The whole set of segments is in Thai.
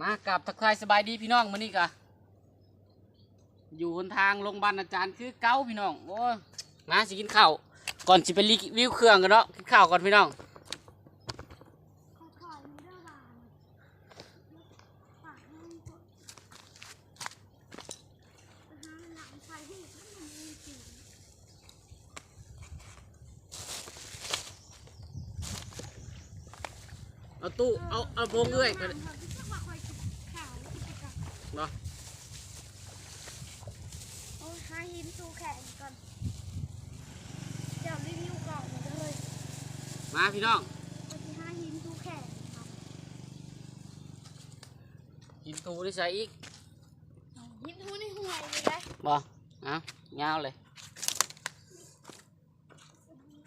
มากับทักทายสบายดีพี่น้องมื้อนี้กะอยู่บนทางโรงพยาบาลอาจารย์คือเก้าพี่น้องโอ้มาสิกินข้าวก่อนสิไปรีวิวเครื่องกันเนาะกินข้าวก่อนพี่น้องเอาตู้เอาเอาโบงเอ้ยเธอยกินข่าวแล้วกินกับ เนาะโอ้ยหาหินตูแข็งก่อนเดี๋ยวรีวิวก่อนเลยมาพี่น้องไปที่หาหินตูแข็งครับกินตู้นี่ใส่อีกหินทูในห่วยเลยได้บ่เอายาวเลย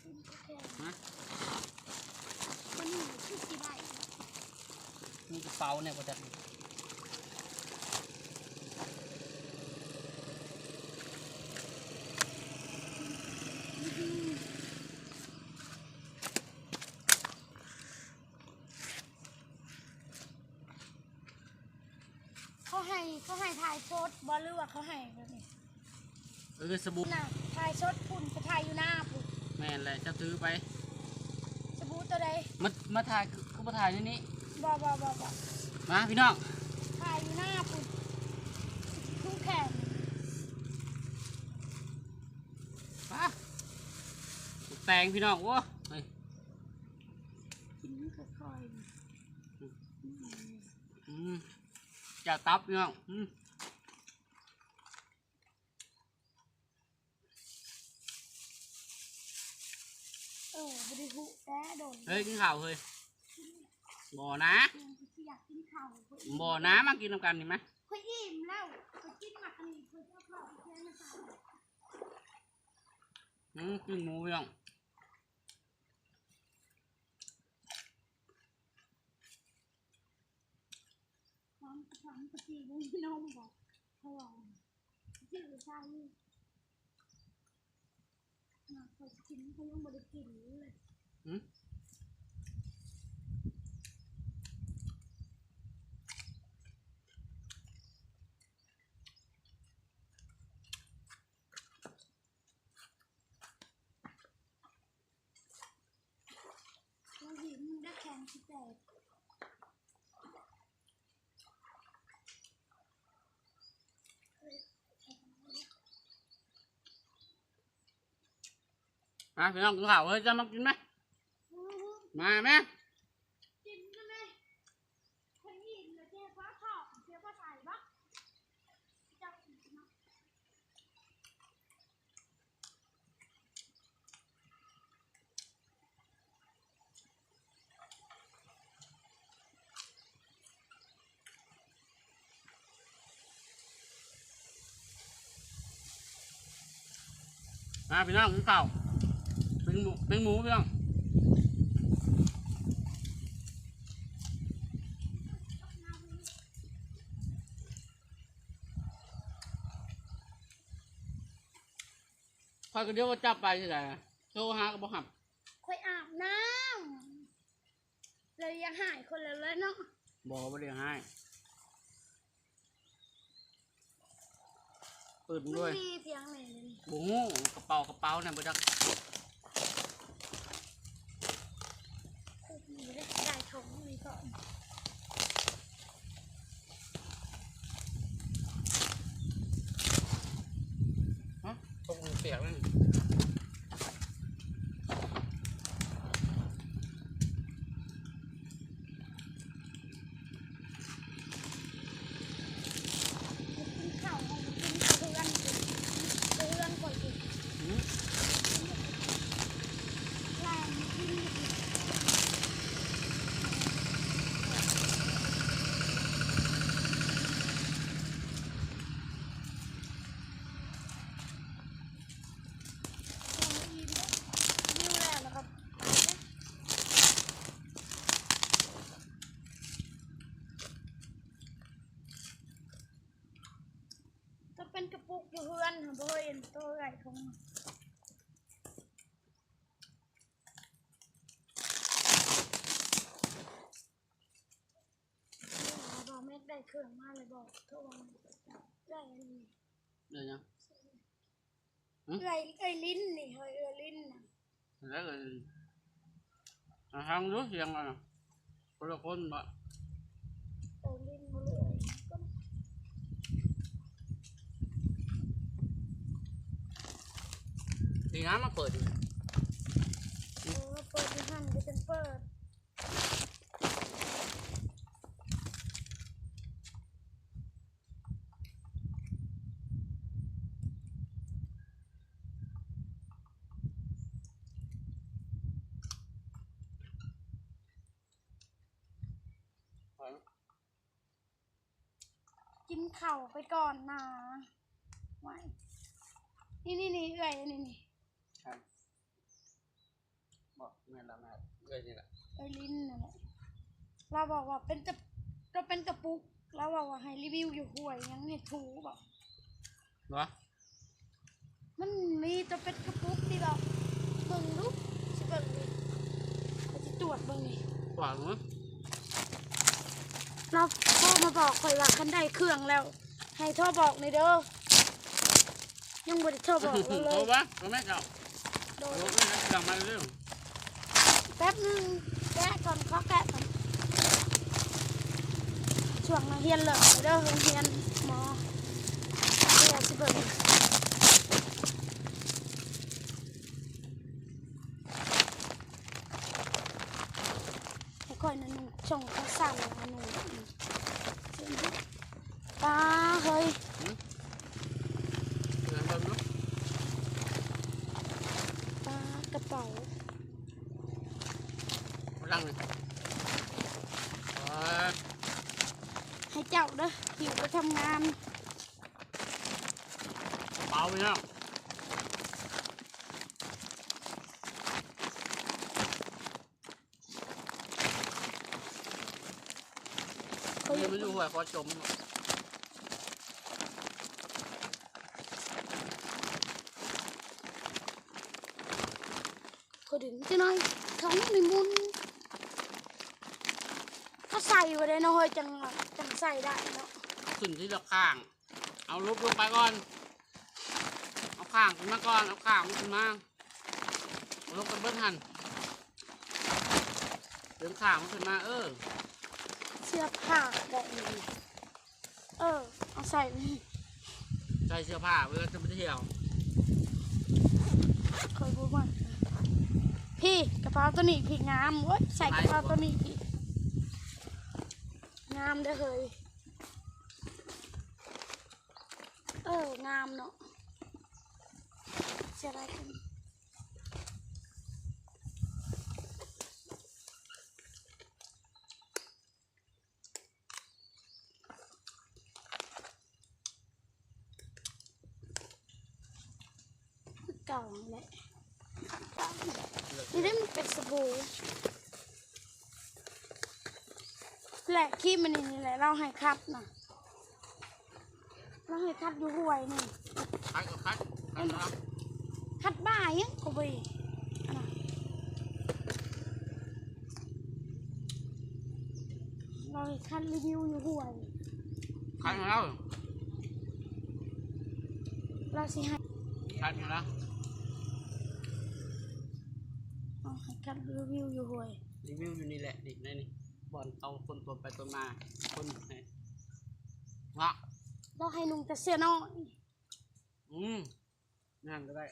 หินตูแข็งฮะมันหนีคือสิได้มีกระเป๋าเนี่ยบ่จัด ให้เขาให้ถ่ายโพสต์บอลหรือว่าเขาให้แบบนี้เออสบู่น่ะถ่ายชดพุ่นไปถ่ายอยู่หน้าพุ่นแม่นเลยจะถือไปสบู่ตัวใดมามาถ่ายคือคือมาถ่ายที่นี่บอบอบอบอมาพี่น้องถ่ายอยู่หน้าพุ่นทุ่งแขนมาแตงพี่น้องโอ้เฮ้ย กินค่อย อืม จะตับพี่น้องอืมๆเออบริหุแต้โดนเฮ้ยกินข้าวเฮ้ยบ่นะอยากกินข้าวค่อยบ่นะมากินน้ำกันดีไหมค่อยอิ่มแล้วค่อยกินหมักอันนี้ค่อยเอาข้าวไปแช่น้ำตาลอืมกินหมูพี่น้อง พร้อม พร้อมปฏิบัติน้องบอกเขาลองชื่อใช่มาค่อยกินเขายังไม่ได้กินเลย อืม เราหินได้แข็งที่แตก มาพี่น้องกินข้าวเฮ้ยจะมา เลยเคยยินเลยเจ๊ฟ้าทองเจ๊ฟ้าใส่ปะจับนะมาพี่น้องกินข้าวเป็นหมูเป็นหมูพี่น้องคอยก็เดียวว่าจับไปที่ไหนโทรหาก็บอกหับคอยอาบน้ำเลยยังหายคนละเลยเนาะบอกว่าเรียกให้ เปิดมันด้วย มีเพียงไหนเลย โอ้โหกระเป๋ากระเป๋าเนี่ยบ่จัก มีได้ได้ถงมีก่อน ฮะตรงเปียกนั่น กินข้าวของกินเพื่อนเพื่อนก่อนอีก อื้อ แรงกินอีก ดูแลนะครับจะเป็นกระปุก อยู่เพื่อนค่ะเพื่อนตัวใหญ่ของมันบอแม็กได้เครื่องมาเลยบอกโทรมาได้อันนี้เดี๋ยวยังเอ้ยเอ้ยลิ้นนี่เฮ้ยเอ้ยลิ้นน่ะแล้วก็อะทางรู้เสียงอะคนละคนบ่ เอ้ยลิ้นมาเลยก็ ดีนะมาเปิดอยู่เออเปิดที่หันก็จะเปิดไปไหมกินเข่าวไปก่อนนะไว้นี่นี่นี่เอ้ยนี่นี่ ครับ บอกแม่นละแม่เอ้ยนี่แหละเอ้ยลิ้นนั่นแหละเราบอกว่าเป็นกระเราเป็นกระปุกเราบอกว่าให้รีวิวอยู่ห่วยยังให้ถูบอกเนาะมันมีตัวเป็นกระปุกที่แบบเบิ่งลูกสิเบิ่งนี่เราจะตรวจเบิ่งนี่กว่ามั้งเราโทรมาบอกคอยว่าคันได้เครื่องแล้ว ให้โทรบอกในอยเด้อยังบ่ได้โทรบอกเราเลโอ้ยปะก็ไม่เก่าโดโอ้นไม่ได้กลับมาเรื่องแป๊บนึงแกะก่อนขอแกะก่อนช่วงเฮียนเลยเด้อเรียนหมอเดี๋ยสิเบิ่งค่อยนั่นนึงส่งเขาสั่นมาหนูตาเฮ้ยตากระเป๋า รังเลยโอ้ยให้เจ้าเด้อหิวไปทำงาน เบาไปแล้ว เขา เดี๋ อยยู่วมันอยู่หัวคอจมเขาดึงจะหน่อยท้องมีมุนเขาใส่ไว้ได้เนาะเฮ้ยจังจังใส่ได้เนาะขึ้นที่ละข้าง เอาลุกลงไปก่อน เอาข้างขึ้นมาก่อน เอาข้างขึ้นมาเอาลงไปเบิ้ลหันเดินข้างมันขึ้นมา เออ เสื้อผ้าแบบนี้เออ เอาใส่นี่ใส่เสื้อผ้าเวลาจะไปเที่ยวเคยพูดว่าพี่กระเป๋าตัวนี้พี่งามเว้ยใส่กระเป๋าตัวนี้พี่งามเด้เฮ้ยเอองามเนาะเสียดายจังเก่าแหละเก่าแหละนี่ได้มันเป็นสบู่ แหละขี้มันนี่แหละเราให้คัดนะเราให้คัดอยู่ห่วยนี่คัดก็คัดคัดนะครับคัดบ้ายังกูไปอันน่ะเราให้คัดรีวิวอยู่ห่วยคัดมาแล้วเราสิให้คัดมาแล้วเราให้คัดรีวิวอยู่ห่วยรีวิวอยู่นี่แหละดิในนี่ บอลเอาคนตัวไปตัวมาคนไหนวะเราให้นุ่งแต่เสื้อน้อยอืมนั่นก็ได้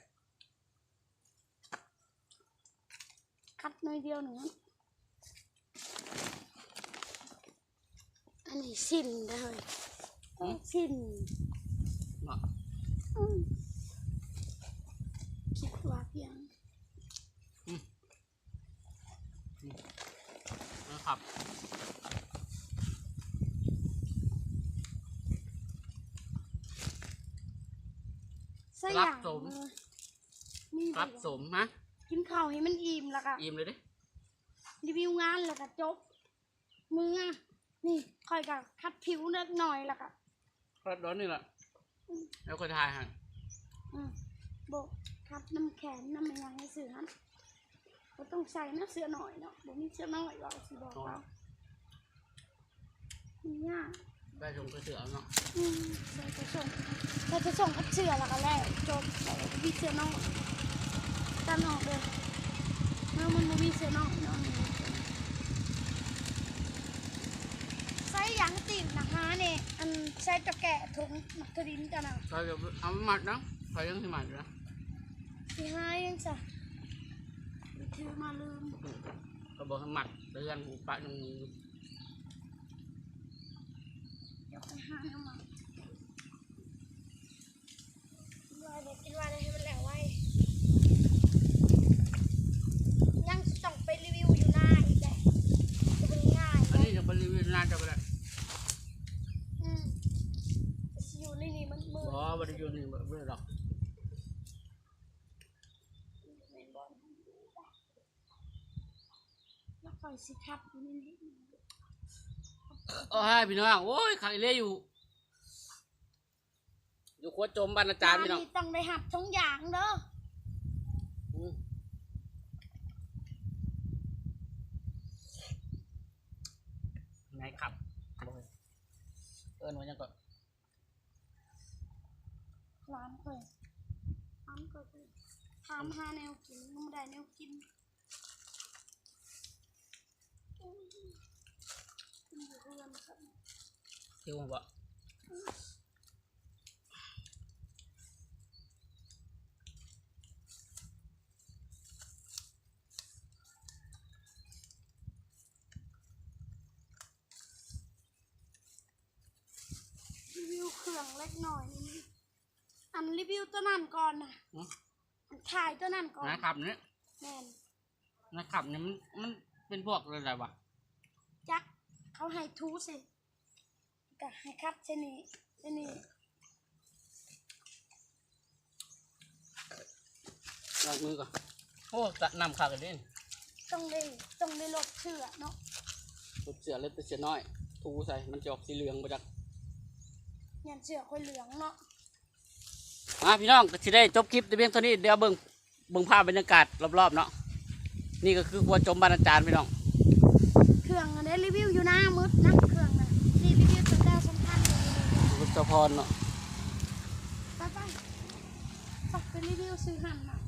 คัดหน้อยเดียวหนึ่งอันนี้สิ้นเด้อเฮ้ยสิ้นเนาะอืมคิดว่าเพียง นะครับ สยามมีรับสมฮะกินข้าวให้มันอิ่มแล้วก็อิ่มเลยดิรีวิวงานแล้วก็จบมืออะนี่คอยกับคัดผิวเล็กหน่อยแล้วก็ก็ร้อนนี่แหละแล้วก็ทายให้อืมโบกคัดน้ำแข็งน้ำมันยังให้เสือนั้นก็ต้องใส่น้ำเสือหน่อยเนาะบ่มีเสือน้อยเราสิบอกเรานี่ยาก ได้ชมกระเสือเนาะอืมใส่กระส่งใส่กระส่งกับเชือแล้วก็แล้วจบใส่วีเสือนอกตามนอกเลยเมื่อมันบ่มีเสือนอกนอนใส่ยางตีนนะคะเนี่ยอันใส่ตะแกะถุงมักกะดินกันนะใครจะเอามาหมัดเนาะใครยังสิหมัดนะที่ห้ายังจ้ะถือมาลืมก็บอกให้หมัดเตือนหูปะตรงนี้ เดี๋ยวไปหาเอามา กินไว้เลยกินไว้เลยให้มันแหลวไว้ ยังต้องไปรีวิวอยู่หน้าอีกแหละจะเป็นง่ายอันนี้จะบริเวณน่าจะไปแล้วอืมอยู่ในนี่มันมืดบ่บริเวณนี้แบบนี้หรอกแม่นบ่แล้วคอยสิคัดอยู่ในนี้ โอ้ยพี่น้องโอ้ยใครเล่อยู่ อยู่ขวดจมบ้านอาจารย์พี่น้องบ้ต้องได้หับทุกอย่างเด้ออืมไงครับบอกเลยเอิญว่ายังก่อนร้านเคยร้านก็คือถามหาแนวกินมันบ่ได้แนวกินอุ้ยกิ นอยู่เรือนครับคิวมาบ่รีวิวเครื่องเล็กหน่อยนี่อันรีวิวตัวนั้นก่อนนะอืมอันถ่ายตัวนั้นก่อนนะครับเนี่ยแม่นนะครับเนี่ยมันมันเป็นพวกอะไรวะจัก เขาให้ทูสิก็ให้คัดเช่นนี้เช่นนี้ล้างมือก่อนโอ้จะนำขากันเล่นต้องได้ต้องได้ลดเชื่อเนาะตัวเสือเล็กตัวเสือน้อย ทูใส่มันจะออกสีเหลืองมาจากยันเชื่อค่อยเหลืองเนาะอะพี่น้องก็สิได้จบคลิปแต่เพียงเท่านี้เดี๋ยวเบิ่งเบิ่งภาพบรรยากาศรอบๆเนาะนี่ก็คือครัวจมบ้านอาจารย์พี่น้องเค รื่องอันนี้รีวิวอยู่หน้ามืดนะเครื่องนะนี่รีวิวตัวแรกสำคัญเลยรุตพรเนาะไปไปไปไปรีวิวซื้อหันมา